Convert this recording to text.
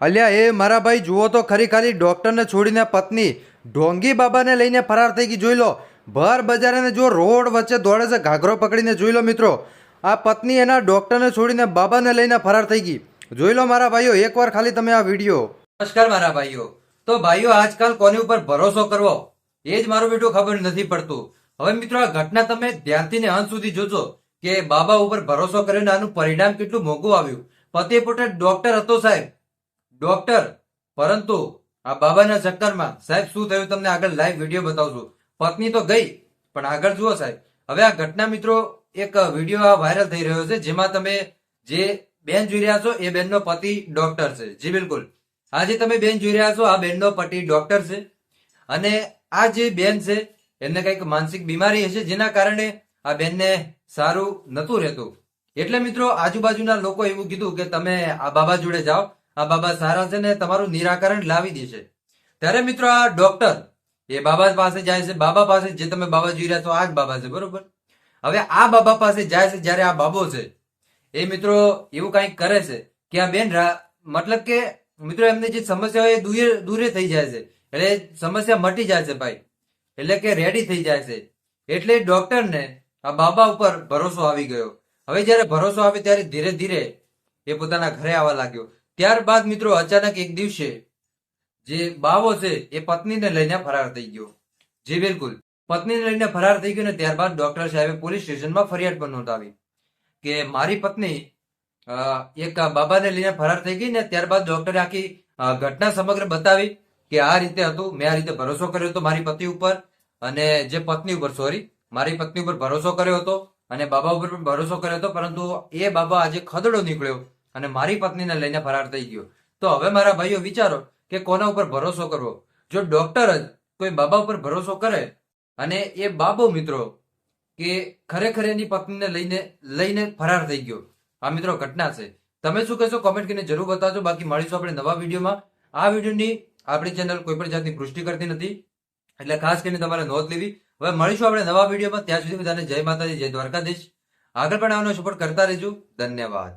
અલ્યા, એ મારા ભાઈ, જુઓ તો ખરી ખાલી, ડોક્ટરને છોડીને પત્ની. ઢોંગી બાબાને લઈને ફરાર થઈ ગઈ, જોઈ લો. ભર બજારે જો રોડ વચ્ચે દોડે છે, ઘાઘરો પકડીને જોઈ લો મિત્રો. આ પત્ની એના ડોક્ટરને છોડીને બાબાને લઈને ફરાર થઈ ગઈ. જોઈ લો મારા ભાઈઓ, એકવાર ખાલી તમે આ વીડિયો. નમસ્કાર મારા ભાઈઓ. તો ભાઈઓ, આજકાલ કોની ઉપર ભરોસો કરવો? એ જ મારું બેટું ખબર નથી પડતું. હવે મિત્રો, આ ઘટના તમે ધ્યાનથી ને અંત સુધી જોજો કે બાબા ઉપર ભરોસો કર્યો ને આનું પરિણામ કેટલું મોંઘું આવ્યું. પતિ પોતે ડોક્ટર હતો સાહેબ. ડોક્ટર, પરંતુ આ બાબાના ચક્કરમાં સાહેબ શું થયું તમને આગળ લાઈવ વીડિયો બતાવશું પત્ની તો ગઈ, પણ આગળ જુઓ સાહેબ. હવે આ ઘટના મિત્રો એક વીડિયો વાયરલ થઈ રહ્યો છે, જેમાં તમે જે બેન જોઈ રહ્યા છો, એ બેનનો પતિ ડોક્ટર છે. જી બિલકુલ. આ જે તમે બેન જોઈ રહ્યા છો, આ બેનનો પતિ ડોક્ટર છે. અને આ જે બેન છે, એમને કંઈક માનસિક બીમારી હશે, જેના કારણે આ બેનને સારું નતું રહેતું. એટલે મિત્રો, આજુબાજુના લોકો એવું કીધું કે તમે આ બાબા જોડે જાઓ આ બાબા સારા છે ને તમારું નિરાકરણ લાવી દેશે ત્યારે મિત્રો આ ડોક્ટર એ બાબા પાસે જાય છે, બાબા પાસે જે તમે બાબા જોઈ રહ્યા છો આ જ બાબા છે, બરોબર? હવે આ બાબા પાસે જાય છે જ્યારે આ બાબો છે, એ મિત્રો એવું કંઈક કરે છે કે આ બેન મતલબ કે મિત્રો એમની જે સમસ્યા હોય એ દૂરે દૂરે થઈ જાય છે. એટલે સમસ્યા મટી જાય છે ભાઈ. એટલે કે રેડી થઈ જાય છે. એટલે ડોક્ટરને આ બાબા ઉપર ભરોસો આવી ગયો. હવે જ્યારે ભરોસો આવે ત્યારે ધીરે ધીરે એ પોતાના ઘરે આવવા લાગ્યો. ત્યારબાદ મિત્રો અચાનક એક દિવસે જે બાવો છે, એ પત્નીને લઈને ફરાર થઈ ગયો. જે બિલકુલ. પત્નીને લઈને ફરાર થઈ ગયો ને ત્યારબાદ ડોક્ટર સાહેબે પોલીસ સ્ટેશનમાં ફરિયાદ પણ નોંધાવી કે મારી પત્ની એક બાબાને લઈને ફરાર થઈ ગઈ ને ત્યારબાદ ડોક્ટરે આખી ઘટના સમગ્ર બતાવી કે આ રીતે હતું, મેં આ રીતે ભરોસો કર્યો હતો મારી પતિ ઉપર અને જે પત્ની ઉપર, સોરી, મારી પત્ની ઉપર ભરોસો કર્યો હતો અને બાબા ઉપર પણ ભરોસો કર્યો હતો, પરંતુ એ બાબા આજે ખદડો નીકળ્યો અને મારી પત્નીને લઈને ફરાર થઈ ગયો. તો હવે મારા ભાઈઓ વિચારો કે કોના ઉપર ભરોસો કરવો? જો ડોક્ટર જ કોઈ બાબા ઉપર ભરોસો કરે અને એ બાબો મિત્રો કે ખરેખર એની પત્નીને લઈને લઈને ફરાર થઈ ગયો. આ મિત્રો ઘટના છે. તમે શું કહેશો? કોમેન્ટ કરીને જરૂર બતાવજો. બાકી મળીશું આપણે નવા વિડીયોમાં. આ વિડીયોની આપણી ચેનલ કોઈ પણ જાતની પુષ્ટિ કરતી નથી. એટલે ખાસ કરીને તમારે નોંધ લેવી. હવે મળીશું આપણે નવા વિડીયોમાં. ત્યાં સુધી બધાને જય માતાજી, જય દ્વારકાધીશ. આગળ પણ આવવાનો સપોર્ટ કરતા રહેજો. ધન્યવાદ.